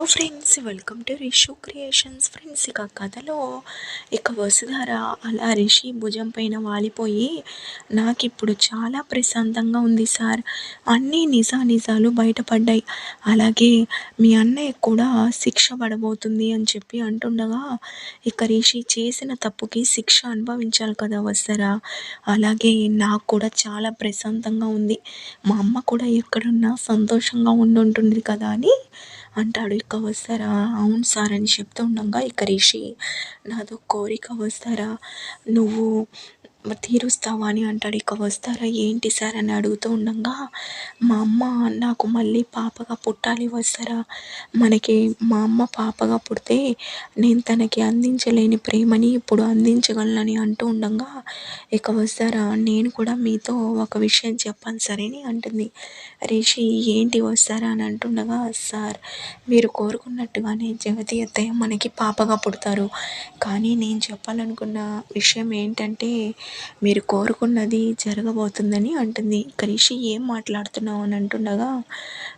Friends welcome to Rishu creations friends ఇక కథలో ఇక వసుధార అలా రిషి భుజం పైన వాలిపోయి నాకు ఇప్పుడు చాలా ప్రశాంతంగా ఉంది సార్. అన్నీ నిజా నిజాలు బయటపడ్డాయి. అలాగే మీ అన్నయ్య కూడా శిక్ష పడబోతుంది అని చెప్పి అంటుండగా ఇక రిషి చేసిన తప్పుకి శిక్ష అనుభవించాలి కదా వస్తారా అలాగే నాకు కూడా చాలా ప్రశాంతంగా ఉంది. మా అమ్మ కూడా ఎక్కడున్నా సంతోషంగా ఉండుంటుంది కదా అని అంటాడు ఇక వస్తారా? అవును సార్ అని చెప్తూ ఉండగా ఇక రిషి నాదో కోరిక వస్తారా? నువ్వు తీరుస్తావా అని అంటాడు. ఇక వస్తారా? ఏంటి సార్ అని అడుగుతూ ఉండగా మా అమ్మ నాకు మళ్ళీ పాపగా పుట్టాలి వస్తారా? మనకి మా అమ్మ పాపగా పుడితే నేను తనకి అందించలేని ప్రేమని ఇప్పుడు అందించగలనని అంటూ ఉండగా ఇక వస్తారా? నేను కూడా మీతో ఒక విషయం చెప్పాను సరేని అంటుంది. రిషి ఏంటి వస్తారా? అని అంటుండగా సార్ మీరు కోరుకున్నట్టుగానే జగతి అత్తయ్య మనకి పాపగా పుడతారు. కానీ నేను చెప్పాలనుకున్న విషయం ఏంటంటే మీరు కోరుకున్నది జరగబోతుందని అంటుంది. కరిషి ఏం మాట్లాడుతున్నావు? అని అంటుండగా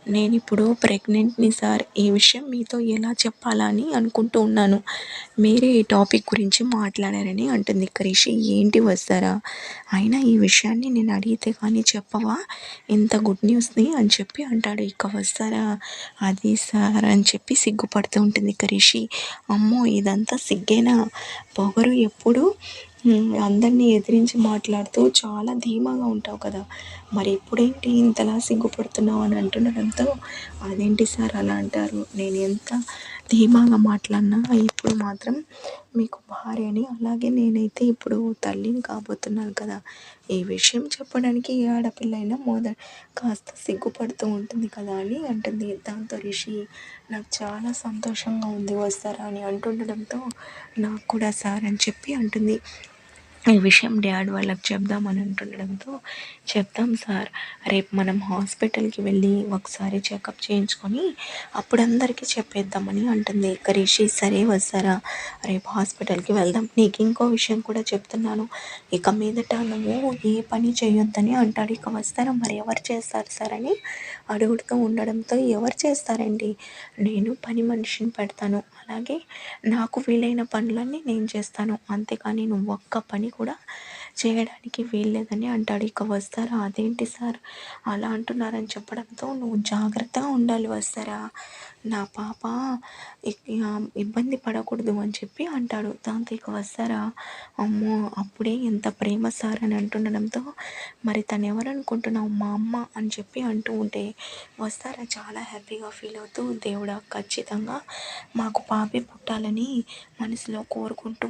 నేను ఇప్పుడు ప్రెగ్నెంట్ని సార్. ఈ విషయం మీతో ఎలా చెప్పాలా అని అనుకుంటూ ఉన్నాను. మీరే ఈ టాపిక్ గురించి మాట్లాడారని అంటుంది కరిషి. ఏంటి వస్తారా? అయినా ఈ విషయాన్ని నేను అడిగితే కానీ చెప్పవా? ఇంత గుడ్ న్యూస్ని? అని చెప్పి అంటాడు. ఇక వస్తారా? అది సార్ అని చెప్పి సిగ్గుపడుతూ ఉంటుంది కరిషి. అమ్మో ఇదంతా సిగ్గేనా? పొగరు ఎప్పుడు అందరినీ ఎదిరించి మాట్లాడుతూ చాలా ధీమాగా ఉంటావు కదా. మరి ఇప్పుడేంటి ఇంతలా సిగ్గుపడుతున్నావు అని అంటుండడంతో అదేంటి సార్ అలా అంటారు? నేను ఎంత ధీమాగా మాట్లాడినా ఇప్పుడు మాత్రం మీకు భార్యని అలాగే నేనైతే ఇప్పుడు తల్లిని కాబోతున్నాను కదా. ఈ విషయం చెప్పడానికి ఏ ఆడపిల్ల అయినా మొద కాస్త సిగ్గుపడుతూ ఉంటుంది కదా అని అంటుంది. దాంతో రిషి నాకు చాలా సంతోషంగా ఉంది వస్తారా అని అంటుండడంతో నాకు కూడా సార్ అని చెప్పి అంటుంది. ఈ విషయం డాడ్ వాళ్ళకి చెప్దామని అంటుండడంతో చెప్తాం సార్. రేపు మనం హాస్పిటల్కి వెళ్ళి ఒకసారి చెకప్ చేయించుకొని అప్పుడు అందరికీ చెప్పేద్దామని అంటుంది. ఇక రిషి సరే వస్తారా? రేపు హాస్పిటల్కి వెళ్దాం. నీకు ఇంకో విషయం కూడా చెప్తున్నాను. ఇక మీదట నువ్వు ఏ పని చేయొద్దని అంటాడు. ఇక వస్తారా? మరి ఎవరు చేస్తారు సార్ అని అడుగుతూ ఉండడంతో ఎవరు చేస్తారండి? నేను పని మనిషిని పెడతాను. అలాగే నాకు వీలైన పనులన్నీ నేను చేస్తాను. అంతేకాని నువ్వు ఒక్క పని కూడా చేయడానికి వీల్లేదని అంటాడు. ఇక వస్తారా? అదేంటి సార్? అలా అంటున్నారని చెప్పడంతో నువ్వు జాగ్రత్తగా ఉండాలి వస్తారా? నా పాప ఇబ్బంది పడకూడదు అని చెప్పి అంటాడు. దాంతో ఇక వస్తారా? అమ్మో అప్పుడే ఎంత ప్రేమ సార్ అని అంటుండడంతో మరి తను ఎవరనుకుంటున్నావు మా అమ్మ అని చెప్పి అంటూ ఉంటే వస్తారా? చాలా హ్యాపీగా ఫీల్ అవుతూ దేవుడా ఖచ్చితంగా మాకు పాపే పుట్టాలని మనసులో కోరుకుంటూ